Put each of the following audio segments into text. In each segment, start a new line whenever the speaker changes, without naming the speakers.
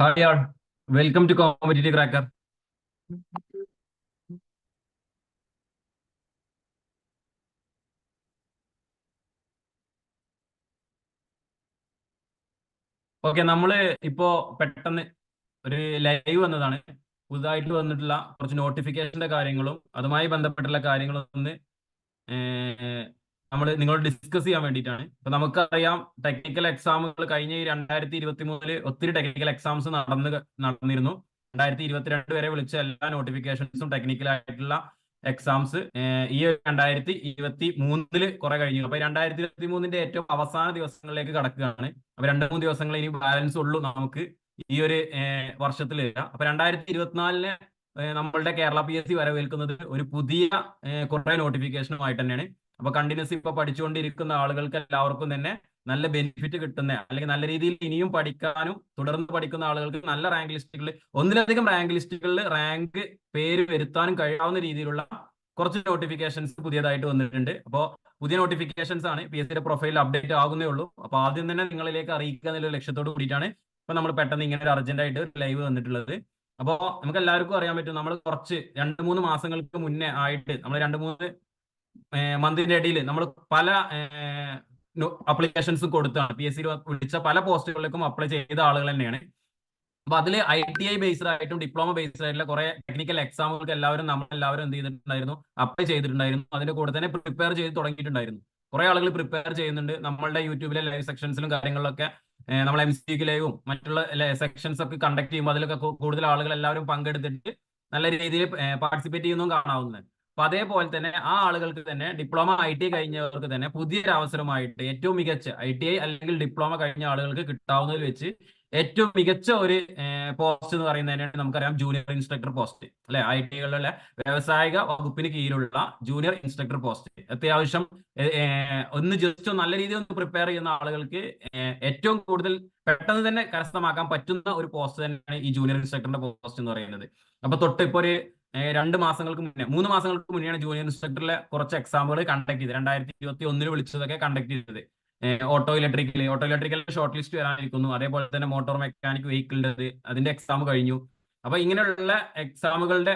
Hi, all. Welcome to Competitive Cracker. Okay നമ്മൾ ഇപ്പോ പെട്ടെന്ന് ഒരു ലൈവ് വന്നതാണ് പുതുതായിട്ട് വന്നിട്ടുള്ള കുറച്ച് നോട്ടിഫിക്കേഷന്റെ കാര്യങ്ങളും അതുമായി ബന്ധപ്പെട്ടുള്ള കാര്യങ്ങളും ഒന്ന് നമ്മൾ നിങ്ങളോട് ഡിസ്കസ് ചെയ്യാൻ വേണ്ടിയിട്ടാണ്. ഇപ്പൊ നമുക്കറിയാം ടെക്നിക്കൽ എക്സാമുകൾ കഴിഞ്ഞ ഈ രണ്ടായിരത്തി ഇരുപത്തി മൂന്നിൽ ഒത്തിരി ടെക്നിക്കൽ എക്സാംസ് നടന്ന് നടന്നിരുന്നു. രണ്ടായിരത്തി ഇരുപത്തിരണ്ട് വരെ വിളിച്ച എല്ലാ നോട്ടിഫിക്കേഷൻസും ടെക്നിക്കൽ ആയിട്ടുള്ള എക്സാംസ് ഈ രണ്ടായിരത്തി ഇരുപത്തി മൂന്നിൽ കുറെ കഴിഞ്ഞു. അപ്പൊ രണ്ടായിരത്തി ഇരുപത്തി മൂന്നിന്റെ ഏറ്റവും അവസാന ദിവസങ്ങളിലേക്ക് കടക്കുകയാണ്. അപ്പൊ രണ്ടു മൂന്ന് ദിവസങ്ങൾ ഇനി ബാലൻസ് ഉള്ളൂ നമുക്ക് ഈ ഒരു വർഷത്തിൽ അപ്പൊ രണ്ടായിരത്തി ഇരുപത്തിനാലിന് നമ്മളുടെ കേരള പി എസ് സി വരവേൽക്കുന്നത് ഒരു പുതിയ കുറെ നോട്ടിഫിക്കേഷനുമായിട്ട് തന്നെയാണ്. അപ്പൊ കണ്ടിന്യൂസ് ഇപ്പൊ പഠിച്ചുകൊണ്ടിരിക്കുന്ന ആളുകൾക്ക് എല്ലാവർക്കും തന്നെ നല്ല ബെനിഫിറ്റ് കിട്ടുന്ന അല്ലെങ്കിൽ നല്ല രീതിയിൽ ഇനിയും പഠിക്കാനും തുടർന്ന് പഠിക്കുന്ന ആളുകൾക്ക് നല്ല റാങ്ക് ലിസ്റ്റുകളിൽ ഒന്നിലധികം റാങ്ക് ലിസ്റ്റുകളിൽ റാങ്ക് പേര് വരുത്താനും കഴിയാവുന്ന രീതിയിലുള്ള കുറച്ച് നോട്ടിഫിക്കേഷൻസ് പുതിയതായിട്ട് വന്നിട്ടുണ്ട്. അപ്പോൾ പുതിയ നോട്ടിഫിക്കേഷൻസ് ആണ് പി എസ് സിയുടെ പ്രൊഫൈൽ അപ്ഡേറ്റ് ആകുന്നേ ഉള്ളൂ. അപ്പൊ ആദ്യം തന്നെ നിങ്ങളിലേക്ക് അറിയിക്കുക എന്നുള്ള ലക്ഷ്യത്തോട് കൂടിയിട്ടാണ് ഇപ്പൊ നമ്മൾ പെട്ടെന്ന് ഇങ്ങനെ ഒരു അർജന്റ് ആയിട്ട് ലൈവ് വന്നിട്ടുള്ളത്. അപ്പോൾ നമുക്ക് എല്ലാവർക്കും അറിയാൻ പറ്റും നമ്മൾ കുറച്ച് രണ്ട് മൂന്ന് മാസങ്ങൾക്ക് മുന്നേ ആയിട്ട് നമ്മൾ രണ്ട് മൂന്ന് മന്തിന്റെ ഇടയിൽ നമ്മൾ പല അപ്ലിക്കേഷൻസ് കൊടുത്താണ് പി എസ് സി വിളിച്ച പല പോസ്റ്റുകളിലേക്കും അപ്ലൈ ചെയ്ത ആളുകൾ തന്നെയാണ്. അപ്പൊ അതിൽ ഐ ടി ഐ ബേസ്ഡ് ആയിട്ടും ഡിപ്ലോമ ബേസ്ഡ് ആയിട്ടുള്ള കുറെ ടെക്നിക്കൽ എക്സാമുകൾക്ക് എല്ലാവരും നമ്മൾ എല്ലാവരും എന്ത് ചെയ്തിട്ടുണ്ടായിരുന്നു? അപ്ലൈ ചെയ്തിട്ടുണ്ടായിരുന്നു. അതിന്റെ കൂടെ തന്നെ പ്രിപ്പയർ ചെയ്ത് തുടങ്ങിയിട്ടുണ്ടായിരുന്നു. കുറെ ആളുകൾ പ്രിപ്പയർ ചെയ്യുന്നുണ്ട്. നമ്മളുടെ യൂട്യൂബിലെ ലൈവ് സെക്ഷൻസിലും കാര്യങ്ങളിലൊക്കെ നമ്മൾ എം സി ലൈവും മറ്റുള്ള സെക്ഷൻസ് ഒക്കെ കണ്ടക്ട് ചെയ്യുമ്പോൾ അതിലൊക്കെ കൂടുതൽ ആളുകൾ എല്ലാവരും പങ്കെടുത്തിട്ട് നല്ല രീതിയിൽ പാർട്ടിസിപ്പേറ്റ് ചെയ്യുന്നതും കാണാവുന്നത് അപ്പൊ അതേപോലെ തന്നെ ആ ആളുകൾക്ക് തന്നെ ഡിപ്ലോമ ഐ ടി കഴിഞ്ഞവർക്ക് തന്നെ പുതിയൊരു അവസരമായിട്ട് ഏറ്റവും മികച്ച ഐ ടി ഐ അല്ലെങ്കിൽ ഡിപ്ലോമ കഴിഞ്ഞ ആളുകൾക്ക് കിട്ടാവുന്നതിൽ വെച്ച് ഏറ്റവും മികച്ച ഒരു പോസ്റ്റ് എന്ന് പറയുന്നതിനാണ് നമുക്കറിയാം ജൂനിയർ ഇൻസ്ട്രക്ടർ പോസ്റ്റ്. അല്ലെ? ഐ ടികളിലെ വ്യവസായിക വകുപ്പിന് കീഴിലുള്ള ജൂനിയർ ഇൻസ്ട്രക്ടർ പോസ്റ്റ്. അത്യാവശ്യം ഒന്ന് ജസ്റ്റ് നല്ല രീതിയിൽ ഒന്ന് പ്രിപ്പയർ ചെയ്യുന്ന ആളുകൾക്ക് ഏറ്റവും കൂടുതൽ പെട്ടെന്ന് തന്നെ കരസ്ഥമാക്കാൻ പറ്റുന്ന ഒരു പോസ്റ്റ് തന്നെയാണ് ഈ ജൂനിയർ ഇൻസ്ട്രക്ടറിന്റെ പോസ്റ്റ് എന്ന് പറയുന്നത്. അപ്പൊ തൊട്ട് ഇപ്പൊ ഒരു രണ്ട് മാസങ്ങൾക്ക് മുന്നേ മൂന്ന് മാസങ്ങൾക്ക് മുന്നെയാണ് ജൂനിയർ ഇൻസ്ട്രക്ടറിലെ കുറച്ച് എക്സാമുകൾ കണ്ടക്ട് ചെയ്തത്. രണ്ടായിരത്തി ഇരുപത്തി ഒന്നിൽ വിളിച്ചതൊക്കെ കണ്ടക്ട് ചെയ്തത്. Auto electrical auto electrical short list വരാനിരിക്കുന്നു. അതേപോലെ തന്നെ മോട്ടോർ മെക്കാനിക് വെഹിക്കിളിന്റെ അതിന്റെ എക്സാം കഴിഞ്ഞു. അപ്പൊ ഇങ്ങനെയുള്ള എക്സാമുകളുടെ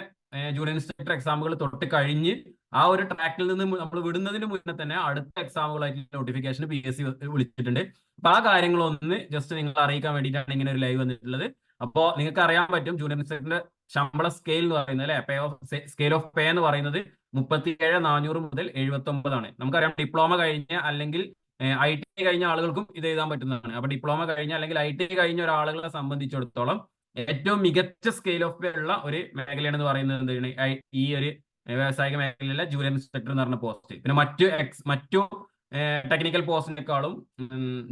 ജൂനിയർ ഇൻസ്ട്രക്ടർ എക്സാമുകൾ തൊട്ട് കഴിഞ്ഞ് ആ ഒരു ട്രാക്കിൽ നിന്ന് നമ്മൾ വിടുന്നതിന് മുന്നേ തന്നെ അടുത്ത എക്സാമുകളായിട്ട് നോട്ടിഫിക്കേഷൻ പി എസ് സി വിളിച്ചിട്ടുണ്ട്. അപ്പൊ ആ കാര്യങ്ങളൊന്ന് ജസ്റ്റ് നിങ്ങൾ അറിയിക്കാൻ വേണ്ടിയിട്ടാണ് ഇങ്ങനെ ഒരു ലൈവ് വന്നിട്ടുള്ളത്. അപ്പോ നിങ്ങൾക്ക് അറിയാൻ പറ്റും ജൂനിയർ ഇൻസ്ട്രക്ടറിന്റെ ശമ്പള സ്കെയിൽ എന്ന് പറയുന്നത് അല്ലെ? Pay of scale of pay എന്ന് പറയുന്നത് മുപ്പത്തിയേഴ് നാനൂറ് മുതൽ എഴുപത്തി ഒമ്പതാണ് നമുക്കറിയാം ഡിപ്ലോമ കഴിഞ്ഞ അല്ലെങ്കിൽ ഐ ടി കഴിഞ്ഞ ആളുകൾക്കും ഇത് എഴുതാൻ പറ്റുന്നതാണ്. അപ്പൊ ഡിപ്ലോമ കഴിഞ്ഞ അല്ലെങ്കിൽ ഐ ടി കഴിഞ്ഞ ഒരാളുകളെ സംബന്ധിച്ചിടത്തോളം ഏറ്റവും മികച്ച സ്കെയിൽ ഓഫ് പേ ഉള്ള ഒരു മേഖലയാണ് എന്ന് പറയുന്നത് എന്താണ്? ഈ ഒരു വ്യാവസായിക മേഖലയിലെ ജൂനിയർ ഇൻസ്പെക്ടർ എന്ന് പറഞ്ഞ പോസ്റ്റ് പിന്നെ മറ്റു എക്സ് മറ്റു ടെക്നിക്കൽ പോസ്റ്റിനേക്കാളും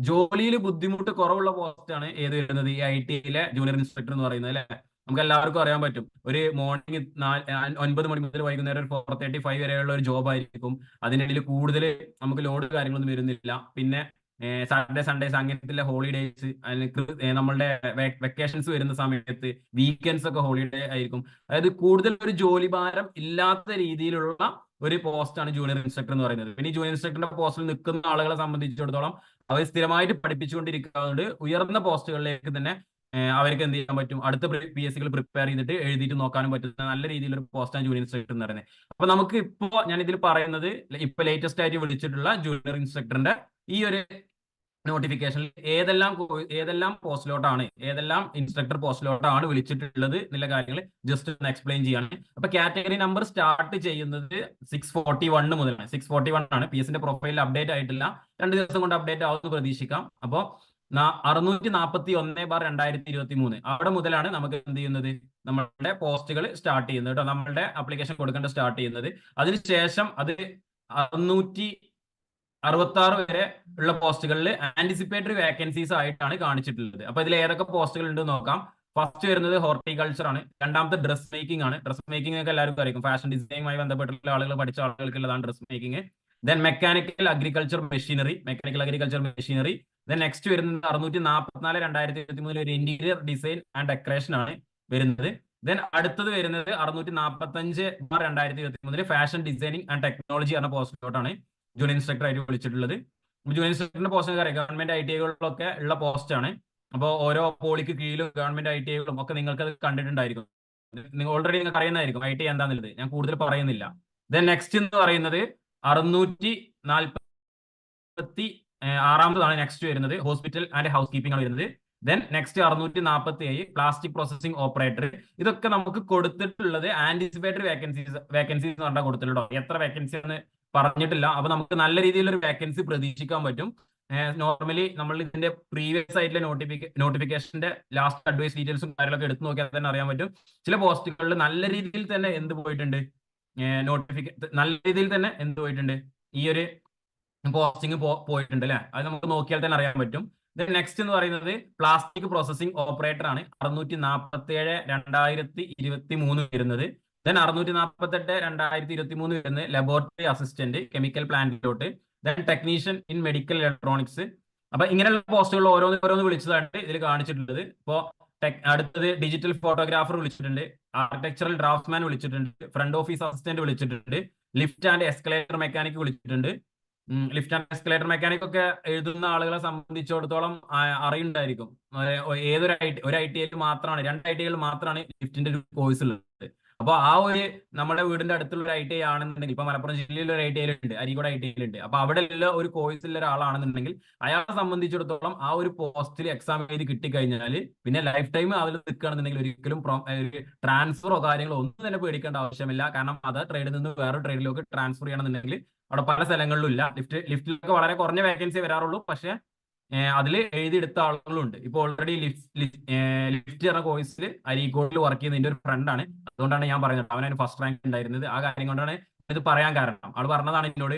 ജോലിയിൽ ബുദ്ധിമുട്ട് കുറവുള്ള പോസ്റ്റാണ് ഏത് വരുന്നത്? ഈ ഐ ടിയിലെ ജൂനിയർ ഇൻസ്പെക്ടർ എന്ന് പറയുന്നത് അല്ലെ? നമുക്ക് എല്ലാവർക്കും അറിയാൻ പറ്റും. ഒരു മോർണിംഗ് ഒൻപത് മണി മുതൽ വൈകുന്നേരം ഒരു ഫോർ തേർട്ടി ഫൈവ് വരെയുള്ള ഒരു ജോബ് ആയിരിക്കും. അതിനിടയിൽ കൂടുതൽ നമുക്ക് ലോഡ് കാര്യങ്ങളൊന്നും വരുന്നില്ല. പിന്നെ സാറ്റർഡേ സൺഡേസ് അങ്ങനത്തെ ഹോളിഡേസ് നമ്മളുടെ വെക്കേഷൻസ് വരുന്ന സമയത്ത് വീക്കെൻഡ്സ് ഒക്കെ ഹോളിഡേ ആയിരിക്കും. അതായത് കൂടുതൽ ഒരു ജോലി ഭാരം ഇല്ലാത്ത രീതിയിലുള്ള ഒരു പോസ്റ്റാണ് ജൂനിയർ ഇൻസ്ട്രക്ടർ എന്ന് പറയുന്നത്. പിന്നെ ജൂനിയർ ഇൻസ്ട്രക്ടറിന്റെ പോസ്റ്റിൽ നിൽക്കുന്ന ആളുകളെ സംബന്ധിച്ചിടത്തോളം അവർ സ്ഥിരമായിട്ട് പഠിപ്പിച്ചുകൊണ്ടിരിക്കുന്നതുകൊണ്ട് ഉയർന്ന പോസ്റ്റുകളിലേക്ക് തന്നെ അവർക്ക് എന്ത് ചെയ്യാൻ പറ്റും? അടുത്ത പി എസ് സികൾ പ്രിപ്പയർ ചെയ്തിട്ട് എഴുതിയിട്ട് നോക്കാനും പറ്റുന്ന നല്ല രീതിയിലൊരു ആൻഡ് ജൂനിയർ ഇൻസ്ട്രക്ടർ എന്ന് പറയുന്നത്. അപ്പൊ നമുക്ക് ഇപ്പോ ഞാൻ ഇതിൽ പറയുന്നത് ഇപ്പൊ ലേറ്റസ്റ്റ് ആയിട്ട് വിളിച്ചിട്ടുള്ള ജൂനിയർ ഇൻസ്ട്രക്ടറിന്റെ ഈ ഒരു നോട്ടിഫിക്കേഷനിൽ ഏതെല്ലാം ഏതെല്ലാം പോസ്റ്റിലോട്ടാണ് ഏതെല്ലാം ഇൻസ്ട്രക്ടർ പോസ്റ്റിലോട്ടാണ് വിളിച്ചിട്ടുള്ളത് എന്നുള്ള കാര്യങ്ങൾ ജസ്റ്റ് ഒന്ന് എക്സ്പ്ലെയിൻ ചെയ്യാണ്. അപ്പൊ കാറ്റഗറി നമ്പർ സ്റ്റാർട്ട് ചെയ്യുന്നത് സിക്സ് ഫോർട്ടി വണ് മുതലാണ്. സിക്സ് ഫോർട്ടി വൺ ആണ്. പി എസിന്റെ പ്രൊഫൈലിൽ അപ്ഡേറ്റ് ആയിട്ടില്ല. രണ്ട് ദിവസം കൊണ്ട് അപ്ഡേറ്റ് ആവുമെന്ന് പ്രതീക്ഷിക്കാം. അപ്പോൾ അറുന്നൂറ്റി നാൽപ്പത്തി ഒന്ന് ബാർ രണ്ടായിരത്തി ഇരുപത്തി മൂന്ന് അവിടെ മുതലാണ് നമുക്ക് എന്ത് ചെയ്യുന്നത്? നമ്മളുടെ പോസ്റ്റുകൾ സ്റ്റാർട്ട് ചെയ്യുന്നത് കേട്ടോ. നമ്മളുടെ അപ്ലിക്കേഷൻ കൊടുക്കേണ്ട സ്റ്റാർട്ട് ചെയ്യുന്നത്. അതിനുശേഷം അത് അറുന്നൂറ്റി അറുപത്തി ആറ് വരെ ഉള്ള പോസ്റ്റുകളിൽ ആന്റിസിപ്പേറ്ററി വേക്കൻസീസ് ആയിട്ടാണ് കാണിച്ചിട്ടുള്ളത്. അപ്പൊ ഇതിൽ ഏതൊക്കെ പോസ്റ്റുകൾ ഉണ്ട് നോക്കാം. ഫസ്റ്റ് വരുന്നത് ഹോർട്ടിക്കൾച്ചർ ആണ്. രണ്ടാമത്തെ ഡ്രസ് മേക്കിംഗ് ആണ്. ഡ്രസ് മേക്കിംഗ് ഒക്കെ എല്ലാവർക്കും അറിയിക്കും ഫാഷൻ ഡിസൈനുമായി ബന്ധപ്പെട്ടുള്ള ആളുകൾ പഠിച്ച ആളുകൾക്കുള്ളതാണ് dress making then mechanical agriculture machinery mechanical agriculture machinery then next വരുന്നത് അറുന്നൂറ്റി നാൽപ്പത്തിനാല് രണ്ടായിരത്തി ഇരുപത്തി മൂന്നിൽ ഒരു ഇന്റീരിയർ ഡിസൈൻ ആൻഡ് ഡെക്കറേഷൻ ആണ് വരുന്നത്. ദെൻ അടുത്തത് വരുന്നത് അറുന്നൂറ്റി നാൽപ്പത്തി അഞ്ച് രണ്ടായിരത്തി ഇരുപത്തി മൂന്നിൽ ഫാഷൻ ഡിസൈനിങ് ആൻഡ് ടെക്നോളജി എന്ന പോസ്റ്റിലോട്ടാണ് ജൂനിയർ ഇൻസ്ട്രക്ടർ ആയിട്ട് വിളിച്ചിട്ടുള്ളത്. ജൂനിയർ ഇൻസ്ട്രക്ടറിന്റെ പോസ്റ്റ് അറിയാം ഗവൺമെന്റ് ഐ ടി ഐകളിലൊക്കെ ഉള്ള പോസ്റ്റ് ആണ്. അപ്പോൾ ഓരോ പോളിക്ക് കീഴിലും ഗവൺമെന്റ് ഐ ടി ഐകളും ഒക്കെ നിങ്ങൾക്ക് അത് കണ്ടിട്ടുണ്ടായിരിക്കും. നിങ്ങൾ ഓൾറെഡി നിങ്ങൾക്ക് അറിയുന്നതായിരിക്കും ഐ ടി എന്താന്നുള്ളത്. ഞാൻ കൂടുതൽ പറയുന്നില്ല. ദെൻ നെക്സ്റ്റ് എന്ന് പറയുന്നത് അറുന്നൂറ്റി നാൽപ്പത്തി ആറാമതാണ് നെക്സ്റ്റ് വരുന്നത്. ഹോസ്പിറ്റൽ ആൻഡ് ഹൗസ് കീപ്പിംഗ് ആണ് വരുന്നത്. ദെൻ നെക്സ്റ്റ് അറുന്നൂറ്റി നാൽപ്പത്തി ഏഴ് പ്ലാസ്റ്റിക് പ്രോസസിംഗ് ഓപ്പറേറ്റർ ഇതൊക്കെ നമുക്ക് കൊടുത്തിട്ടുള്ളത് ആന്റിസിപ്പേറ്റഡ് വേക്കൻസീസ് വേക്കൻസീസ് എന്ന് പറഞ്ഞാൽ കൊടുത്തിട്ടുണ്ടോ എത്ര വേക്കൻസി എന്ന് പറഞ്ഞിട്ടില്ല. അപ്പൊ നമുക്ക് നല്ല രീതിയിലൊരു വേക്കൻസി പ്രതീക്ഷിക്കാൻ പറ്റും. നോർമലി നമ്മൾ ഇതിന്റെ പ്രീവിയസ് ആയിട്ടുള്ള നോട്ടിഫിക്ക നോട്ടിഫിക്കേഷന്റെ ലാസ്റ്റ് അഡ്വൈസ് ഡീറ്റെയിൽസും കാര്യങ്ങളൊക്കെ എടുത്തു നോക്കിയാൽ തന്നെ അറിയാൻ പറ്റും. ചില പോസ്റ്റുകളിൽ നല്ല രീതിയിൽ തന്നെ എന്ത് പോയിട്ടുണ്ട്? നോട്ടിഫിക്ക നല്ല രീതിയിൽ തന്നെ എന്ത് പോയിട്ടുണ്ട്? ഈ ഒരു പോസ്റ്റിംഗ് പോയിട്ടുണ്ട് അല്ലെ? അത് നമുക്ക് നോക്കിയാൽ തന്നെ അറിയാൻ പറ്റും. നെക്സ്റ്റ് എന്ന് പറയുന്നത് പ്ലാസ്റ്റിക് പ്രോസസ്സിംഗ് ഓപ്പറേറ്റർ ആണ് അറുന്നൂറ്റി നാൽപ്പത്തി ഏഴ് രണ്ടായിരത്തി ഇരുപത്തി മൂന്ന് വരുന്നത്. ദെൻ അറുന്നൂറ്റി നാൽപ്പത്തി എട്ട് രണ്ടായിരത്തി ഇരുപത്തി മൂന്ന് വരുന്നത് laboratory assistant chemical പ്ലാന്റിലോട്ട് then technician in medical electronics അപ്പൊ ഇങ്ങനെയുള്ള പോസ്റ്റുകൾ ഓരോന്ന് ഓരോന്ന് വിളിച്ചതായിട്ട് ഇതിൽ കാണിച്ചിട്ടുള്ളത്. ഇപ്പോ അടുത്തത് ഡിജിറ്റൽ ഫോട്ടോഗ്രാഫർ വിളിച്ചിട്ടുണ്ട്. ആർക്കിടെക്ചറൽ ഡ്രാഫ്റ്റ്മാൻ വിളിച്ചിട്ടുണ്ട് ഫ്രണ്ട് ഓഫീസ് അസിസ്റ്റന്റ് വിളിച്ചിട്ടുണ്ട് ലിഫ്റ്റ് ആൻഡ് എസ്കലേറ്റർ മെക്കാനിക് വിളിച്ചിട്ടുണ്ട്. ലിഫ്റ്റ് ആൻഡ് എസ്കലേറ്റർ മെക്കാനിക് ഒക്കെ എഴുതുന്ന ആളുകളെ സംബന്ധിച്ചിടത്തോളം അറിയുണ്ടായിരിക്കും. ഏതൊരു ഐ ടി ഒരു ഐ ടി ഐയിൽ മാത്രമാണ് രണ്ട് ഐ ടി ഐയിൽ മാത്രമാണ് ലിഫ്റ്റിന്റെ ഒരു കോഴ്സ് ഉള്ളത് അപ്പൊ ആ ഒരു നമ്മുടെ വീടിന്റെ അടുത്തുള്ള ഒരു ഐ ടി ഐ ആണെന്നുണ്ടെങ്കിൽ ഇപ്പൊ മലപ്പുറം ജില്ലയിൽ ഒരു ഐ ടി ഉണ്ട് അരീക്കോട് ഐ ടി ഐയിലുണ്ട് അപ്പൊ അവിടെ ഉള്ള ഒരു കോഴ്സിലുള്ള ഒരാളാണെന്നുണ്ടെങ്കിൽ അയാളെ സംബന്ധിച്ചിടത്തോളം ആ ഒരു പോസ്റ്റിൽ എക്സാം എഴുതി കിട്ടിക്കഴിഞ്ഞാൽ പിന്നെ ലൈഫ് ടൈം അതിൽ നിൽക്കുകയാണെന്നുണ്ടെങ്കിൽ ഒരിക്കലും ട്രാൻസ്ഫറോ കാര്യങ്ങളോ ഒന്നും തന്നെ പേടിക്കേണ്ട ആവശ്യമില്ല. കാരണം അത് ട്രേഡിൽ നിന്ന് വേറെ ട്രേഡിലേക്ക് ട്രാൻസ്ഫർ ചെയ്യണമെന്നുണ്ടെങ്കിൽ അവിടെ പല സ്ഥലങ്ങളിലും ഇല്ല. ലിഫ്റ്റ് ലിഫ്റ്റിലൊക്കെ വളരെ കുറഞ്ഞ വേക്കൻസി വരാറുള്ളൂ. പക്ഷെ അതിൽ എഴുതിയെടുത്ത ആളുകളുണ്ട്. ഇപ്പോൾ ഓൾറെഡി ലിഫ്റ്റ് ലിഫ്റ്റ് എന്ന കോഴ്സിൽ അരീക്കോട്ടിൽ വർക്ക് ചെയ്യുന്ന ഒരു ഫ്രണ്ടാണ് അതുകൊണ്ടാണ് ഞാൻ പറയുന്നത് അവനതിന് ഫസ്റ്റ് റാങ്ക് ഉണ്ടായിരുന്നത്. ആ കാര്യം കൊണ്ടാണ് ഇത് പറയാൻ കാരണം. ആൾ പറഞ്ഞതാണ് എന്നോട്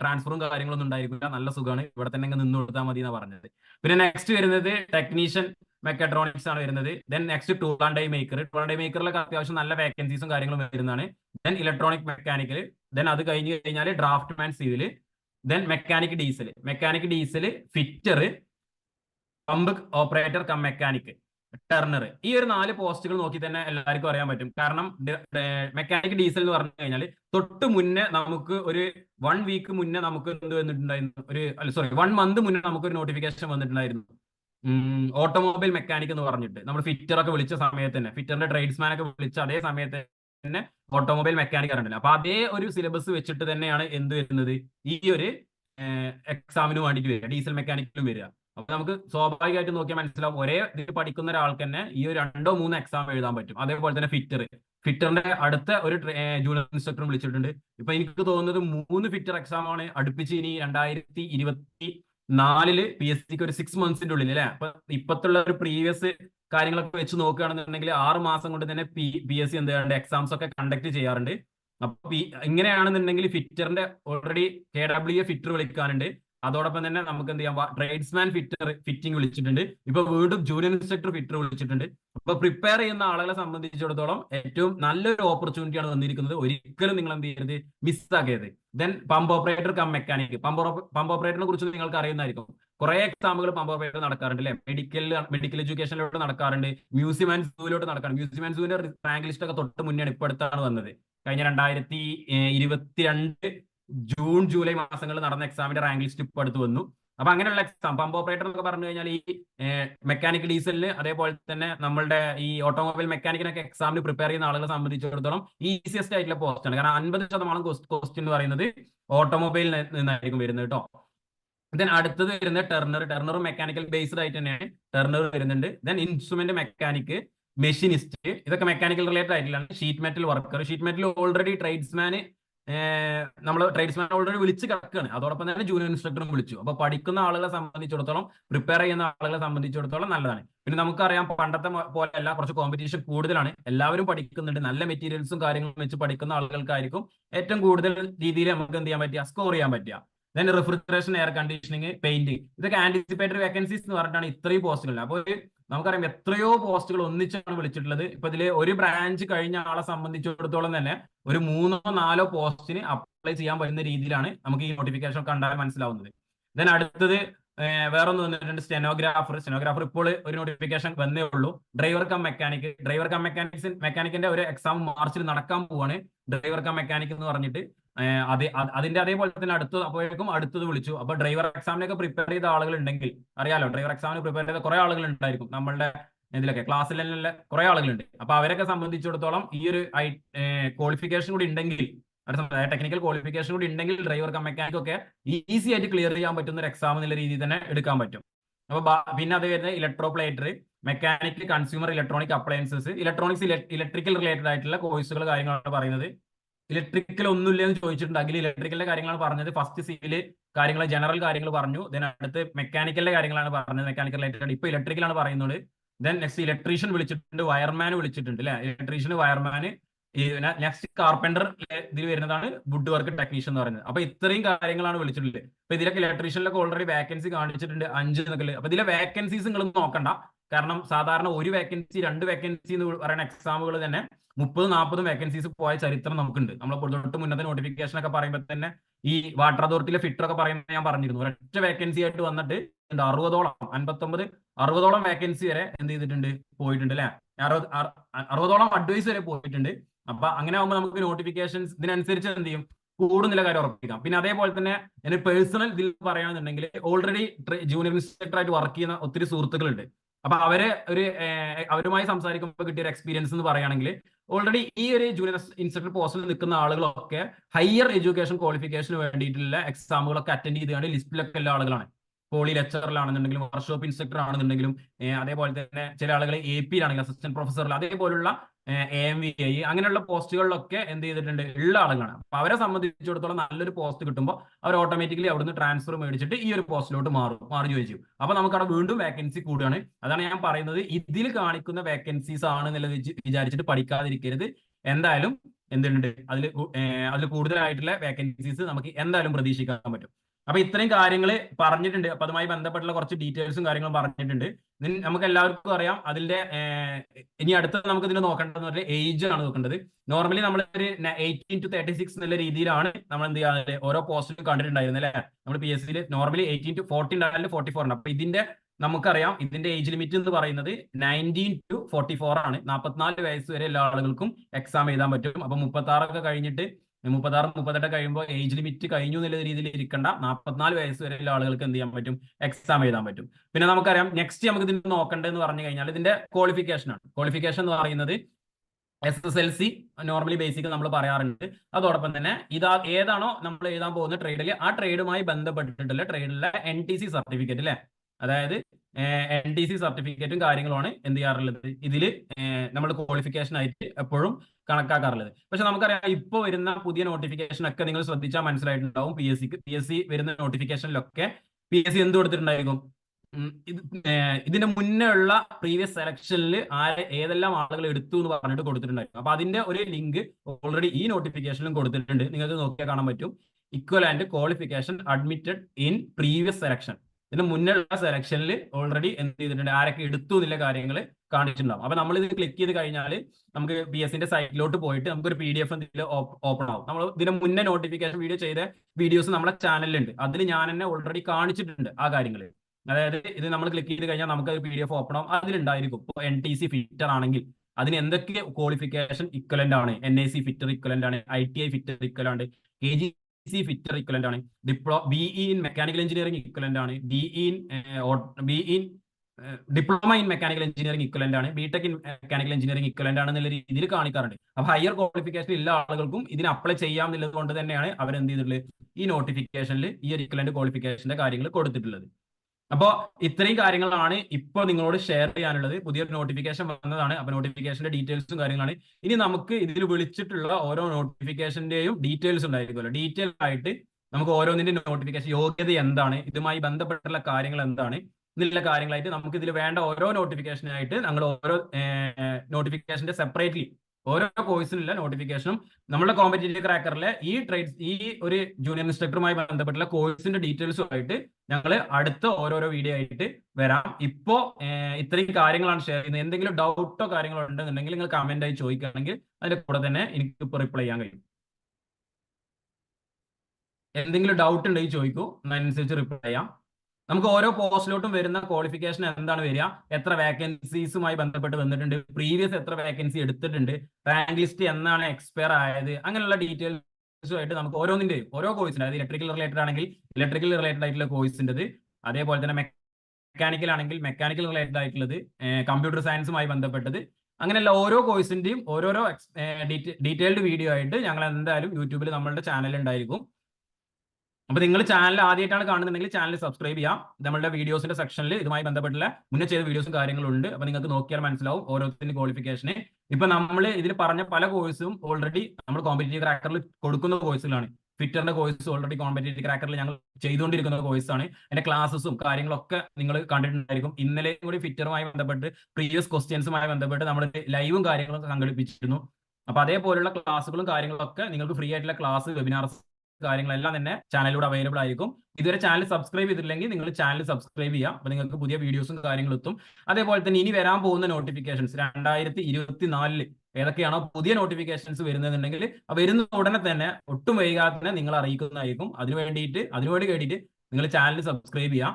ട്രാൻസ്ഫറും കാര്യങ്ങളൊന്നും ഉണ്ടായിരിക്കില്ല നല്ല സുഖമാണ്. ഇവിടെ തന്നെ നിന്ന് കൊടുത്താൽ മതി എന്നാണ് പറഞ്ഞത്. പിന്നെ നെക്സ്റ്റ് വരുന്നത് ടെക്നീഷ്യൻ മെക്കട്രോണിക്സ് ആണ് വരുന്നത്. Then next tool and die maker tool and die മേക്കറിലൊക്കെ അത്യാവശ്യം നല്ല വേക്കൻസീസും കാര്യങ്ങളും വരുന്നതാണ്. ദെൻ ഇലക്ട്രോണിക് മെക്കാനിക്കൽ ദെൻ അത് കഴിഞ്ഞ് കഴിഞ്ഞാൽ draftsman civil then mechanic diesel mechanic diesel fitter pump operator cum mechanic turner ഈ ഒരു നാല് പോസ്റ്റുകൾ നോക്കി തന്നെ എല്ലാവർക്കും അറിയാൻ പറ്റും. കാരണം മെക്കാനിക് ഡീസൽ എന്ന് പറഞ്ഞു കഴിഞ്ഞാൽ തൊട്ട് മുന്നേ നമുക്ക് ഒരു വൺ വീക്ക് മുന്നേ നമുക്ക് എന്ത് വന്നിട്ടുണ്ടായിരുന്നു? ഒരു സോറി വൺ മന്ത് മുന്നേ നമുക്ക് ഒരു നോട്ടിഫിക്കേഷൻ വന്നിട്ടുണ്ടായിരുന്നു ഓട്ടോമൊബൈൽ മെക്കാനിക് എന്ന് പറഞ്ഞിട്ട്. നമ്മൾ ഫിറ്റർ ഒക്കെ വിളിച്ച സമയത്ത് തന്നെ. ഫിറ്ററിന്റെ ട്രേഡ്സ്മാൻ ഒക്കെ വിളിച്ച അതേ സമയത്ത് തന്നെ ഓട്ടോമൊബൈൽ മെക്കാനിക് ഉണ്ടല്ലോ അപ്പൊ അതേ ഒരു സിലബസ് വെച്ചിട്ട് തന്നെയാണ് എന്ത് വരുന്നത്? ഈ ഒരു എക്സാമിന് വേണ്ടിയിട്ട് വരിക. ഡീസൽ മെക്കാനിക്കലും വരിക. അപ്പൊ നമുക്ക് സ്വാഭാവികമായിട്ട് നോക്കിയാൽ മനസ്സിലാവും ഒരേ ഇത് പഠിക്കുന്ന ഒരാൾക്ക് തന്നെ ഈ ഒരു രണ്ടോ മൂന്നോ എക്സാം എഴുതാൻ പറ്റും. അതേപോലെ തന്നെ ഫിറ്റർ ഫിറ്ററിന്റെ അടുത്ത ഒരു ജൂനിയർ ഇൻസ്ട്രക്ടറും വിളിച്ചിട്ടുണ്ട്. ഇപ്പൊ എനിക്ക് തോന്നുന്നത് മൂന്ന് ഫിറ്റർ എക്സാം ആണ് അടുപ്പിച്ച് ഇനി രണ്ടായിരത്തി ഇരുപത്തി നാലിൽ പി എസ് സിക്ക് ഒരു സിക്സ് മന്ത്സിന്റെ ഉള്ളിൽ അല്ലെ അപ്പൊ ഇപ്പത്തുള്ള ഒരു പ്രീവിയസ് കാര്യങ്ങളൊക്കെ വെച്ച് നോക്കുകയാണെന്നുണ്ടെങ്കിൽ ആറ് മാസം കൊണ്ട് തന്നെ പി പി എസ് സി എന്ത് ചെയ്യാറുണ്ട്? എക്സാംസ് ഒക്കെ കണ്ടക്ട് ചെയ്യാറുണ്ട്. അപ്പൊ ഇങ്ങനെയാണെന്നുണ്ടെങ്കിൽ ഫിറ്ററിന്റെ ഓൾറെഡി കെ ഡബ്ല്യു ഫിറ്റർ വിളിക്കാനുണ്ട് അതോടൊപ്പം തന്നെ നമുക്ക് എന്ത് ചെയ്യാം? ട്രേഡ്സ്മാൻ ഫിറ്റർ ഫിറ്റിംഗ് വിളിച്ചിട്ടുണ്ട്. ഇപ്പൊ വീണ്ടും ജൂനിയർ ഇൻസ്ട്രക്ടർ ഫിറ്റർ വിളിച്ചിട്ടുണ്ട്. അപ്പൊ പ്രിപ്പയർ ചെയ്യുന്ന ആളുകളെ സംബന്ധിച്ചിടത്തോളം ഏറ്റവും നല്ലൊരു ഓപ്പർച്യൂണിറ്റിയാണ് തന്നിരിക്കുന്നത്. ഒരിക്കലും നിങ്ങൾ എന്ത് ചെയ്യരുത് മിസ്സാക്കരുത് then pump operator cum mechanic pump pump ഓപ്പറേറ്ററിനെ കുറിച്ച് നിങ്ങൾക്ക് അറിയുന്നതായിരിക്കും. കുറെ എക്സാമുകൾ പമ്പ് ഓപ്പറേറ്റർ നടക്കാറുണ്ട് അല്ലെ? മെഡിക്കൽ മെഡിക്കൽ എഡ്യൂക്കേഷനിലോട്ട് നടക്കാറുണ്ട്. മ്യൂസിയം ആൻഡ് സൂവിലോട്ട് നടക്കാറുണ്ട്. മ്യൂസിയം ആൻഡ് സൂവിന്റെ റാങ്ക് ലിസ്റ്റ് ഒക്കെ തൊട്ട് മുന്നേ ഇപ്പോഴത്താണ് വന്നത്. കഴിഞ്ഞ രണ്ടായിരത്തി ഇരുപത്തിരണ്ട് ജൂൺ ജൂലൈ മാസങ്ങളിൽ നടന്ന എക്സാമിന്റെ റാങ്ക് ലിസ്റ്റ് ഇപ്പൊ അടുത്ത് വന്നു. അപ്പൊ അങ്ങനെയുള്ള എക്സാം പമ്പ് ഓപ്പറേറ്റർ എന്നൊക്കെ പറഞ്ഞു കഴിഞ്ഞാൽ ഈ മെക്കാനിക് ഡീസലിന് അതേപോലെ തന്നെ നമ്മളുടെ ഈ ഓട്ടോമൊബൈൽ മെക്കാനിക്കിനൊക്കെ എക്സാമിന് പ്രിപ്പയർ ചെയ്യുന്ന ആളുകളെ സംബന്ധിച്ചിടത്തോളം ഈസിയസ്റ്റ് ആയിട്ടുള്ള പോസ്റ്റ് ആണ്. കാരണം അൻപത് ശതമാനം കോസ്റ്റ് എന്ന് പറയുന്നത് ഓട്ടോമൊബൈലിൽ നിന്നായിരിക്കും വരുന്നത് കേട്ടോ. ദെൻ അടുത്തത് വരുന്നത് ടെർണർ ടെർണർ മെക്കാനിക്കൽ ബേസ്ഡ് ആയിട്ട് തന്നെയാണ് ടെർണർ വരുന്നുണ്ട്. ദെൻ ഇൻസ്ട്രുമെന്റ് മെക്കാനിക് മെഷീനിസ്റ്റ് ഇതൊക്കെ മെക്കാനിക്കൽ റിലേറ്റഡ് ആയിട്ടുള്ളതാണ്. Sheet metal worker sheet metal already ട്രേഡ്സ്മാന് നമ്മൾ ട്രേഡ്സ്മാൻ ഓൾറെഡി വിളിച്ച് കിടക്കുകയാണ് അതോടൊപ്പം തന്നെ ജൂനിയർ ഇൻസ്ട്രക്ടറും വിളിച്ചു. അപ്പൊ പഠിക്കുന്ന ആളുകളെ സംബന്ധിച്ചിടത്തോളം പ്രിപ്പയർ ചെയ്യുന്ന ആളുകളെ സംബന്ധിച്ചിടത്തോളം നല്ലതാണ്. പിന്നെ നമുക്കറിയാം പണ്ടത്തെ പോലെ അല്ല കുറച്ച് കോമ്പറ്റീഷൻ കൂടുതലാണ്. എല്ലാവരും പഠിക്കുന്നുണ്ട്. നല്ല മെറ്റീരിയൽസും കാര്യങ്ങളും വെച്ച് പഠിക്കുന്ന ആളുകൾക്കായിരിക്കും ഏറ്റവും കൂടുതൽ രീതിയിൽ നമുക്ക് എന്ത് ചെയ്യാൻ പറ്റുക? സ്കോർ ചെയ്യാൻ പറ്റുക. Then refrigeration air conditioning paint ഇതൊക്കെ ആന്റിസിപ്പേറ്ററി വേക്കൻസീസ് എന്ന് പറഞ്ഞിട്ടാണ് ഇത്രയും പോസ്റ്റുകൾ അപ്പോൾ നമുക്കറിയാം എത്രയോ പോസ്റ്റുകൾ ഒന്നിച്ചാണ് വിളിച്ചിട്ടുള്ളത്. ഇപ്പൊ ഇതിലെ ഒരു ബ്രാഞ്ച് കഴിഞ്ഞ ആളെ സംബന്ധിച്ചിടത്തോളം തന്നെ ഒരു മൂന്നോ നാലോ പോസ്റ്റിന് അപ്ലൈ ചെയ്യാൻ പറ്റുന്ന രീതിയിലാണ് നമുക്ക് ഈ നോട്ടിഫിക്കേഷൻ കണ്ടാൽ മനസ്സിലാവുന്നത്. ദെൻ അടുത്തത് വേറൊന്ന് വന്നിട്ടുണ്ട് സ്റ്റെനോഗ്രാഫർ സ്റ്റെനോഗ്രാഫർ ഇപ്പോൾ ഒരു നോട്ടിഫിക്കേഷൻ വന്നേ ഉള്ളൂ. Driver cum mechanic driver cum mechanics മെക്കാനിക്കിന്റെ ഒരു എക്സാം മാർച്ചിൽ നടക്കാൻ പോവാണ്. ഡ്രൈവർ കം മെക്കാനിക് എന്ന് പറഞ്ഞിട്ട് അത് അത് അതിന്റെ അതേപോലെ തന്നെ അടുത്ത് അപ്പോഴേക്കും അടുത്തത് വിളിച്ചു. അപ്പൊ ഡ്രൈവർ എക്സാമിനൊക്കെ പ്രിപ്പയർ ചെയ്ത ആളുകൾ ഉണ്ടെങ്കിൽ അറിയാലോ ഡ്രൈവർ എക്സാമിന് പ്രിപ്പയർ ചെയ്ത കുറെ ആളുകൾ ഉണ്ടായിരിക്കും. നമ്മളുടെ ഇതിലൊക്കെ ക്ലാസ്സിലെല്ലാം കുറെ ആളുകളുണ്ട് അപ്പൊ അവരൊക്കെ സംബന്ധിച്ചിടത്തോളം ഈ ഒരു ക്വാളിഫിക്കേഷൻ കൂടി ഉണ്ടെങ്കിൽ ടെക്നിക്കൽ ക്വാളിഫിക്കേഷൻ കൂടി ഉണ്ടെങ്കിൽ ഡ്രൈവർ മെക്കാനിക് ഒക്കെ ഈസി ആയിട്ട് ക്ലിയർ ചെയ്യാൻ പറ്റുന്ന ഒരു എക്സാം എന്നുള്ള രീതിയിൽ തന്നെ എടുക്കാൻ പറ്റും. അപ്പൊ പിന്നെ അത് വരുന്നത് electroplater mechanical consumer electronic appliances electronics electrical related ആയിട്ടുള്ള കോഴ്സുകൾ കാര്യങ്ങളാണ് പറയുന്നത്. ഇലക്ട്രിക്കൽ ഒന്നുമില്ല എന്ന് ചോദിച്ചിട്ടുണ്ട്. അഖിൽ ഇലക്ട്രിക്കലിന്റെ കാര്യങ്ങളാണ് പറഞ്ഞത്. ഫസ്റ്റ് സിവിൽ കാര്യങ്ങൾ ജനറൽ കാര്യങ്ങൾ പറഞ്ഞു. ദെൻ അടുത്ത് മെക്കാനിക്കലിന്റെ കാര്യങ്ങളാണ് പറഞ്ഞത്. മെക്കാനിക്കൽ റിലേറ്റഡ് ഇപ്പൊ ഇലക്ട്രിക്കലാണ് പറയുന്നത്. ദെൻ നെക്സ്റ്റ് ഇലക്ട്രീഷ്യൻ വിളിച്ചിട്ടുണ്ട്. വയർമാൻ വിളിച്ചിട്ടുണ്ട് അല്ലെ ഇലക്ട്രീഷ്യൻ വയർമാന് നെക്സ്റ്റ് കാർപ്പന്റർ ഇതിൽ വരുന്നതാണ് വുഡ് വർക്ക് ടെക്നീഷ്യൻ എന്ന് പറയുന്നത്. അപ്പൊ ഇത്രയും കാര്യങ്ങളാണ് വിളിച്ചിട്ടുള്ളത്. അപ്പൊ ഇതിലൊക്കെ ഇലക്ട്രീഷ്യനിലൊക്കെ ഓൾറെഡി വേക്കൻസി കാണിച്ചിട്ടുണ്ട്. അഞ്ച് എന്നൊക്കെ അപ്പൊ ഇതിലെ വേക്കൻസീസ് നിങ്ങൾ നോക്കണ്ട. കാരണം സാധാരണ ഒരു വേക്കൻസി രണ്ട് വേക്കൻസി എന്ന് പറയുന്ന എക്സാമുകൾ തന്നെ മുപ്പത് നാൽപ്പതും വേക്കൻസീസ് പോയ ചരിത്രം നമുക്കുണ്ട്. നമ്മൾ തൊട്ട് മുന്നത്തെ നോട്ടിഫിക്കേഷൻ ഒക്കെ പറയുമ്പോൾ തന്നെ ഈ വാട്ടർ അതോറിറ്റിയിലെ ഫിറ്റർ ഒക്കെ പറയുന്നത് ഞാൻ പറഞ്ഞിരുന്നു. ഒരൊറ്റ വേക്കൻസി ആയിട്ട് വന്നിട്ട് അറുപതോളം അൻപത്തൊമ്പത് അറുപതോളം വേക്കൻസി വരെ എന്ത് ചെയ്തിട്ടുണ്ട്? പോയിട്ടുണ്ട് അല്ലെ? അറുപത് അറു- അറുപതോളം അഡ്വൈസ് വരെ പോയിട്ടുണ്ട്. അപ്പൊ അങ്ങനെ ആകുമ്പോൾ നമുക്ക് നോട്ടിഫിക്കേഷൻസ് ഇതിനനുസരിച്ച് എന്ത് ചെയ്യും? കൂടുന്നില്ല കാര്യം ഉറപ്പിക്കാം. പിന്നെ അതേപോലെ തന്നെ എന്റെ പേഴ്സണൽ ഇതിൽ പറയുകയാണെന്നുണ്ടെങ്കിൽ ഓൾറെഡി ജൂനിയർ ഇൻസ്ട്രക്ടർ ആയിട്ട് വർക്ക് ചെയ്യുന്ന ഒത്തിരി സുഹൃത്തുക്കളുണ്ട്. അപ്പൊ അവരെ ഒരു അവരുമായി സംസാരിക്കുമ്പോൾ കിട്ടിയ ഒരു എക്സ്പീരിയൻസ് എന്ന് പറയുകയാണെങ്കിൽ ഓൾറെഡി ഈ ഒരു ജൂനിയർ ഇൻസ്ട്രക്ടർ പോസ്റ്റിൽ നിൽക്കുന്ന ആളുകളൊക്കെ ഹയർ എഡ്യൂക്കേഷൻ ക്വാളിഫിക്കേഷന് വേണ്ടിയിട്ടുള്ള എക്സാമുകളൊക്കെ അറ്റൻഡ് ചെയ്തുകൊണ്ട് ലിസ്റ്റിലൊക്കെ ഉള്ള ആളുകളാണ്. പോളി ലെക്ചറിലാണെന്നുണ്ടെങ്കിലും വർക്ക്ഷോപ്പ് ഇൻസ്ട്രക്ടർ ആണെന്നുണ്ടെങ്കിലും അതേപോലെ തന്നെ ചില ആളുകൾ എ പി ആണെങ്കിലും അസിസ്റ്റന്റ് പ്രൊഫസറിൽ അതേപോലുള്ള എ എം വി ഐ അങ്ങനെയുള്ള പോസ്റ്റുകളിലൊക്കെ എന്ത് ചെയ്തിട്ടുണ്ട്? ഉള്ള ആളുകളാണ്. അപ്പൊ അവരെ സംബന്ധിച്ചിടത്തോളം നല്ലൊരു പോസ്റ്റ് കിട്ടുമ്പോൾ അവർ ഓട്ടോമാറ്റിക്കലി അവിടുന്ന് ട്രാൻസ്ഫർ മേടിച്ചിട്ട് ഈ ഒരു പോസ്റ്റിലോട്ട് മാറും മാറി ചോദിച്ചു അപ്പൊ നമുക്ക് അവിടെ വീണ്ടും വേക്കൻസി കൂടുകയാണ്. അതാണ് ഞാൻ പറയുന്നത്. ഇതിൽ കാണിക്കുന്ന വേക്കൻസീസ് ആണ് എന്നുള്ളത് വിച്- വിചാരിച്ചിട്ട് പഠിക്കാതിരിക്കരുത്. എന്തായാലും എന്തുണ്ട്? അതിൽ അതിൽ കൂടുതലായിട്ടുള്ള വേക്കൻസീസ് നമുക്ക് എന്തായാലും പ്രതീക്ഷിക്കാൻ പറ്റും. അപ്പൊ ഇത്രയും കാര്യങ്ങൾ പറഞ്ഞിട്ടുണ്ട്. അപ്പൊ അതുമായി ബന്ധപ്പെട്ടുള്ള കുറച്ച് ഡീറ്റെയിൽസും കാര്യങ്ങളും പറഞ്ഞിട്ടുണ്ട്. നമുക്ക് എല്ലാവർക്കും അറിയാം. അതിന്റെ ഇനി അടുത്ത നമുക്ക് ഇതിന് നോക്കേണ്ടത് പറഞ്ഞാൽ ഏജ് ആണ് നോക്കേണ്ടത്. നോർമലി നമ്മൾ ഒരു എയ്റ്റീൻ ടു തേർട്ടി സിക്സ് എന്നുള്ള രീതിയിലാണ് നമ്മൾ എന്ത് ചെയ്യാറ് ഓരോ പോസ്റ്റിലും കണ്ടിട്ടുണ്ടായിരുന്നത് അല്ലെ? നമ്മൾ പി എസ് സിയിൽ നോർമലി എയ്റ്റീൻ ടു ഫോർട്ടി ഉണ്ടായാലും ഫോർട്ടി ഫോർ ഉണ്ട്. അപ്പൊ ഇതിന്റെ നമുക്കറിയാം ഇതിന്റെ ഏജ് ലിമിറ്റ് എന്ന് പറയുന്നത് നയന്റീൻ ടു ഫോർട്ടി ഫോർ ആണ്. നാൽപ്പത്തിനാല് വയസ്സ് വരെ എല്ലാ ആളുകൾക്കും എക്സാം എഴുതാൻ പറ്റും. അപ്പൊ മുപ്പത്തി ആറൊക്കെ കഴിഞ്ഞിട്ട് മുപ്പത്താറ് മുപ്പത്തെട്ട് കഴിയുമ്പോൾ ഏജ് ലിമിറ്റ് കഴിഞ്ഞു എന്നുള്ള രീതിയിൽ ഇരിക്കേണ്ട. നാൽപ്പത്തിനാല് വയസ്സ് വരെയുള്ള ആളുകൾക്ക് എന്ത് ചെയ്യാൻ പറ്റും? എക്സാം എഴുതാൻ പറ്റും. പിന്നെ നമുക്കറിയാം നെക്സ്റ്റ് നമുക്ക് ഇതിന് നോക്കേണ്ടതെന്ന് പറഞ്ഞു കഴിഞ്ഞാൽ ഇതിന്റെ ക്വാളിഫിക്കേഷൻ ആണ്. ക്വാളിഫിക്കേഷൻ എന്ന് പറയുന്നത് S S L C normally basic നമ്മൾ പറയാറുണ്ട്. അതോടൊപ്പം തന്നെ ഇതാ ഏതാണോ നമ്മൾ എഴുതാൻ പോകുന്ന ട്രേഡിൽ ആ ട്രേഡുമായി ബന്ധപ്പെട്ടിട്ടുള്ള ട്രേഡിലെ എൻ ടി സി സർട്ടിഫിക്കറ്റ് അല്ലെ? അതായത് എൻ ടി സി സർട്ടിഫിക്കറ്റും കാര്യങ്ങളുമാണ് എന്ത് ചെയ്യാറുള്ളത്? ഇതിൽ നമ്മൾ ക്വാളിഫിക്കേഷൻ ആയിട്ട് എപ്പോഴും കണക്കാക്കാറുള്ളത്. പക്ഷെ നമുക്കറിയാം ഇപ്പൊ വരുന്ന പുതിയ നോട്ടിഫിക്കേഷൻ ഒക്കെ നിങ്ങൾ ശ്രദ്ധിച്ചാൽ മനസ്സിലായിട്ടുണ്ടാവും പി എസ് സിക്ക് പി എസ് സി വരുന്ന നോട്ടിഫിക്കേഷനിലൊക്കെ പി എസ് സി എന്ത് കൊടുത്തിട്ടുണ്ടായിരിക്കും? ഇത് ഇതിന്റെ മുന്നേ ഉള്ള പ്രീവിയസ് സെലക്ഷനിൽ ആരെ ഏതെല്ലാം ആളുകൾ എടുത്തു എന്ന് പറഞ്ഞിട്ട് കൊടുത്തിട്ടുണ്ടായിരുന്നു അപ്പൊ അതിന്റെ ഒരു ലിങ്ക് ഓൾറെഡി ഈ നോട്ടിഫിക്കേഷനിലും കൊടുത്തിട്ടുണ്ട്. നിങ്ങൾക്ക് നോക്കിയാൽ കാണാൻ പറ്റും. Equal and qualification admitted in previous selection ഇതിന് മുന്നേ ഉള്ള സെലക്ഷനിൽ ഓൾറെഡി എന്ത് ചെയ്തിട്ടുണ്ട്? ആരൊക്കെ എടുത്തു എന്നുള്ള കാര്യങ്ങൾ കാണിച്ചിട്ടുണ്ടാവും. അപ്പൊ നമ്മൾ ഇത് ക്ലിക്ക് ചെയ്ത് കഴിഞ്ഞാൽ നമുക്ക് ബി എസിന്റെ സൈറ്റിലോട്ട് പോയിട്ട് നമുക്കൊരു പി ഡി എഫ് എന്തെങ്കിലും ഓപ്പൺ ആവും. നമ്മൾ ഇതിന് മുന്നേ നോട്ടിഫിക്കേഷൻ വീഡിയോ ചെയ്ത വീഡിയോസ് നമ്മുടെ ചാനലിലുണ്ട് അതിൽ ഞാൻ തന്നെ ഓൾറെഡി കാണിച്ചിട്ടുണ്ട് ആ കാര്യങ്ങൾ അതായത് ഇത് നമ്മൾ ക്ലിക്ക് ചെയ്ത് കഴിഞ്ഞാൽ നമുക്ക് പി ഡി എഫ് ഓപ്പൺ ആവും. അതിലുണ്ടായിരിക്കും. ഇപ്പോൾ എൻ ടി സി ഫിറ്റർ ആണെങ്കിൽ അതിന് എന്തൊക്കെ ക്വാളിഫിക്കേഷൻ ഇക്വലന്റ് ആണ്? N I C fitter equivalent ആണ് I T I fitter equivalent K G C fitter equivalent ആണ്. ഡിപ്ലോ B in mechanical engineering equivalent ആണ്. B in B in diploma in mechanical engineering equivalent ആണ്. BTech in mechanical engineering equivalent ആണ് എന്നുള്ള രീതിയിൽ കാണിക്കാറുണ്ട്. അപ്പൊ higher qualification എല്ലാ ആളുകൾക്കും ഇതിന് അപ്ലൈ ചെയ്യാം എന്നുള്ളത് കൊണ്ട് തന്നെയാണ് അവർ എന്ത് ചെയ്തിട്ടുള്ളത്? ഈ നോട്ടിഫിക്കേഷനിൽ ഈ ഒരു ഇക്വലന്റ് ക്വാളിഫിക്കേഷന്റെ കാര്യങ്ങൾ കൊടുത്തിട്ടുള്ളത്. അപ്പോ ഇത്രയും കാര്യങ്ങളാണ് ഇപ്പോൾ നിങ്ങളോട് ഷെയർ ചെയ്യാനുള്ളത്. പുതിയൊരു നോട്ടിഫിക്കേഷൻ വന്നതാണ്. അപ്പൊ നോട്ടിഫിക്കേഷന്റെ ഡീറ്റെയിൽസും കാര്യങ്ങളാണ്. ഇനി നമുക്ക് ഇതിൽ വിളിച്ചിട്ടുള്ള ഓരോ നോട്ടിഫിക്കേഷന്റെയും ഡീറ്റെയിൽസ് ഉണ്ടായിരിക്കുമല്ലോ. ഡീറ്റെയിൽ ആയിട്ട് നമുക്ക് ഓരോന്നിന്റെ നോട്ടിഫിക്കേഷൻ യോഗ്യത എന്താണ്? ഇതുമായി ബന്ധപ്പെട്ടുള്ള കാര്യങ്ങൾ എന്താണ്? എന്നുള്ള കാര്യങ്ങളായിട്ട് നമുക്ക് ഇതിൽ വേണ്ട ഓരോ നോട്ടിഫിക്കേഷനായിട്ട് നമ്മൾ ഓരോ നോട്ടിഫിക്കേഷന്റെ സെപ്പറേറ്റ്ലി ഓരോ കോഴ്സിനുള്ള നോട്ടിഫിക്കേഷനും നമ്മുടെ കോമ്പറ്റേറ്റീവ് ക്രാക്കറിലെ ഈ ട്രേഡ് ഈ ഒരു ജൂനിയർ ഇൻസ്ട്രക്ടറുമായി ബന്ധപ്പെട്ടുള്ള കോഴ്സിന്റെ ഡീറ്റെയിൽസും ആയിട്ട് ഞങ്ങൾ അടുത്ത ഓരോരോ വീഡിയോ ആയിട്ട് വരാം. ഇപ്പോ ഇത്രയും കാര്യങ്ങളാണ് ഷെയർ ചെയ്യുന്നത്. എന്തെങ്കിലും ഡൗട്ടോ കാര്യങ്ങളോ ഉണ്ടെന്നുണ്ടെങ്കിൽ നിങ്ങൾ കമന്റ് ആയി ചോദിക്കുകയാണെങ്കിൽ അതിന്റെ കൂടെ തന്നെ എനിക്ക് ഇപ്പോൾ റിപ്ലൈ ചെയ്യാൻ കഴിയും. എന്തെങ്കിലും ഡൗട്ട് ഉണ്ടെങ്കിൽ ചോദിക്കൂ. അതിനനുസരിച്ച് റിപ്ലൈ ചെയ്യാം. നമുക്ക് ഓരോ പോസ്റ്റിലോട്ടും വരുന്ന ക്വാളിഫിക്കേഷൻ എന്താണ് വരിക? എത്ര വേക്കൻസീസുമായി ബന്ധപ്പെട്ട് വന്നിട്ടുണ്ട്? പ്രീവിയസ് എത്ര വേക്കൻസി എടുത്തിട്ടുണ്ട്? റാങ്ക് ലിസ്റ്റ് എന്നാണ് എക്സ്പയർ ആയത്? അങ്ങനെയുള്ള ഡീറ്റെയിൽസ് ആയിട്ട് നമുക്ക് ഓരോന്നിന്റെയും ഓരോ കോഴ്സിന് അതായത് ഇലക്ട്രിക്കൽ റിലേറ്റഡ് ആണെങ്കിൽ ഇലക്ട്രിക്കൽ റിലേറ്റഡ് ആയിട്ടുള്ള കോഴ്സിന്റെത് അതേപോലെ തന്നെ മെക്കാനിക്കൽ ആണെങ്കിൽ മെക്കാനിക്കൽ റിലേറ്റഡ് ആയിട്ടുള്ളത് കമ്പ്യൂട്ടർ സയൻസുമായി ബന്ധപ്പെട്ടത്. അങ്ങനെയുള്ള ഓരോ കോഴ്സിന്റെയും ഓരോരോ ഡീറ്റെയിൽഡ് വീഡിയോ ആയിട്ട് ഞങ്ങൾ എന്തായാലും യൂട്യൂബിൽ നമ്മളുടെ ചാനൽ ഉണ്ടായിരിക്കും. അപ്പൊ നിങ്ങൾ ചാനൽ ആദ്യമായിട്ടാണ് കാണുന്നുണ്ടെങ്കിൽ ചാനൽ സബ്സ്ക്രൈബ് ചെയ്യാം. നമ്മളുടെ വീഡിയോസിന്റെ സെക്ഷനിൽ ഇതുമായി ബന്ധപ്പെട്ടുള്ള മുന്നേ ചെയ്ത വീഡിയോസും കാര്യങ്ങളും ഉണ്ട് അപ്പൊ നിങ്ങൾക്ക് നോക്കിയാൽ മനസ്സിലാവും ഓരോരുത്തരുടെ ക്വാളിഫിക്കേഷന് ഇപ്പൊ നമ്മൾ ഇതിൽ പറഞ്ഞ പല കോഴ്സും ഓൾറെഡി നമ്മൾ കോമ്പറ്റീവ് ക്രാക്കറിൽ കൊടുക്കുന്ന കോഴ്സുകളാണ് ഫിറ്ററിന്റെ കോഴ്സ് ഓൾറെഡി കോമ്പറ്റേറ്റീവ് ക്രാക്കറിൽ ഞങ്ങൾ ചെയ്തുകൊണ്ടിരിക്കുന്ന കോഴ്സാണ് അതിന്റെ ക്ലാസ്സും കാര്യങ്ങളൊക്കെ നിങ്ങൾ കണ്ടിട്ടുണ്ടായിരിക്കും. ഇന്നലെ കൂടി ഫിറ്ററുമായി ബന്ധപ്പെട്ട് പ്രീവിയസ് ക്വസ്റ്റ്യൻസുമായി ബന്ധപ്പെട്ട് നമ്മൾ ലൈവും കാര്യങ്ങളൊക്കെ സംഘടിപ്പിച്ചിരുന്നു. അപ്പൊ അതേപോലുള്ള ക്ലാസ്സുകളും കാര്യങ്ങളൊക്കെ നിങ്ങൾക്ക് ഫ്രീ ആയിട്ടുള്ള ക്ലാസ് വെബിനാർസ് കാര്യങ്ങളെല്ലാം തന്നെ ചാനലിലൂടെ അവൈലബിൾ ആയിരിക്കും. ഇതുവരെ ചാനൽ സബ്സ്ക്രൈബ് ചെയ്തിട്ടില്ലെങ്കിൽ നിങ്ങൾ ചാനൽ സബ്സ്ക്രൈബ് ചെയ്യാം. അപ്പൊ നിങ്ങൾക്ക് പുതിയ വീഡിയോസും കാര്യങ്ങളും എത്തും. അതേപോലെ തന്നെ ഇനി വരാൻ പോകുന്ന നോട്ടിഫിക്കേഷൻസ് രണ്ടായിരത്തി ഇരുപത്തിനാലിൽ ഏതൊക്കെയാണോ പുതിയ നോട്ടിഫിക്കേഷൻസ് വരുന്നതെന്നുണ്ടെങ്കിൽ വരുന്ന ഉടനെ തന്നെ ഒട്ടും വൈകാതെ തന്നെ നിങ്ങൾ അറിയിക്കുന്നതായിരിക്കും. അതിനു വേണ്ടിയിട്ട് അതിനുവേണ്ടി കേട്ടിട്ട് നിങ്ങൾ ചാനൽ സബ്സ്ക്രൈബ് ചെയ്യാം.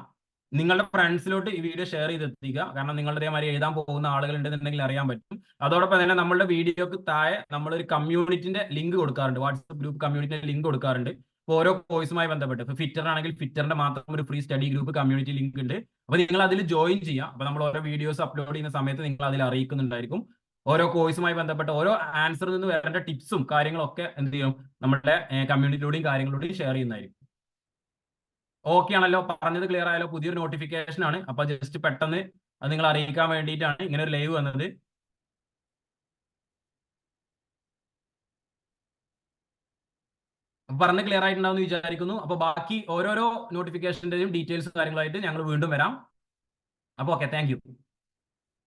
നിങ്ങളുടെ ഫ്രണ്ട്സിലോട്ട് ഈ വീഡിയോ ഷെയർ ചെയ്തെത്തിക്കുക. കാരണം നിങ്ങളുടെ ഇതേമാതിരി എഴുതാൻ പോകുന്ന ആളുകൾ ഉണ്ടെന്നുണ്ടെങ്കിൽ അറിയാൻ പറ്റും. അതോടൊപ്പം തന്നെ നമ്മളുടെ വീഡിയോക്ക് താഴെ നമ്മളൊരു കമ്മ്യൂണിറ്റിന്റെ ലിങ്ക് കൊടുക്കാറുണ്ട്. വാട്സ്ആപ്പ് ഗ്രൂപ്പ് കമ്മ്യൂണിറ്റിന്റെ ലിങ്ക് കൊടുക്കാറുണ്ട്. ഓരോ കോഴ്സുമായി ബന്ധപ്പെട്ട്. ഇപ്പൊ ഫിറ്റർ ആണെങ്കിൽ ഫിറ്ററിന്റെ മാത്രം ഒരു free study group community link ഉണ്ട്. അപ്പൊ നിങ്ങൾ അതിൽ ജോയിൻ ചെയ്യാം അപ്പൊ നമ്മൾ ഓരോ വീഡിയോസ് അപ്ലോഡ് ചെയ്യുന്ന സമയത്ത് നിങ്ങൾ അതിൽ അറിയിക്കുന്നുണ്ടായിരിക്കും. ഓരോ കോഴ്സുമായി ബന്ധപ്പെട്ട ഓരോ ആൻസറിൽ നിന്ന് വരേണ്ട ടിപ്സും കാര്യങ്ങളൊക്കെ എന്ത് ചെയ്യും? നമ്മുടെ കമ്മ്യൂണിറ്റിയിലൂടെയും കാര്യങ്ങളിലൂടെയും ഷെയർ ചെയ്യുന്നതായിരിക്കും. ഓക്കെ ആണല്ലോ. പറഞ്ഞത് ക്ലിയർ ആയാലോ പുതിയൊരു നോട്ടിഫിക്കേഷൻ ആണ്. അപ്പൊ ജസ്റ്റ് പെട്ടെന്ന് അത് നിങ്ങൾ അറിയിക്കാൻ വേണ്ടിയിട്ടാണ് ഇങ്ങനെ ഒരു ലൈവ് വന്നത്. പറഞ്ഞ് ക്ലിയർ ആയിട്ടുണ്ടാവും എന്ന് വിചാരിക്കുന്നു. അപ്പൊ ബാക്കി ഓരോരോ നോട്ടിഫിക്കേഷന്റെയും ഡീറ്റെയിൽസ് കാര്യങ്ങളായിട്ട് ഞങ്ങൾ വീണ്ടും വരാം. അപ്പൊ ഓക്കെ താങ്ക്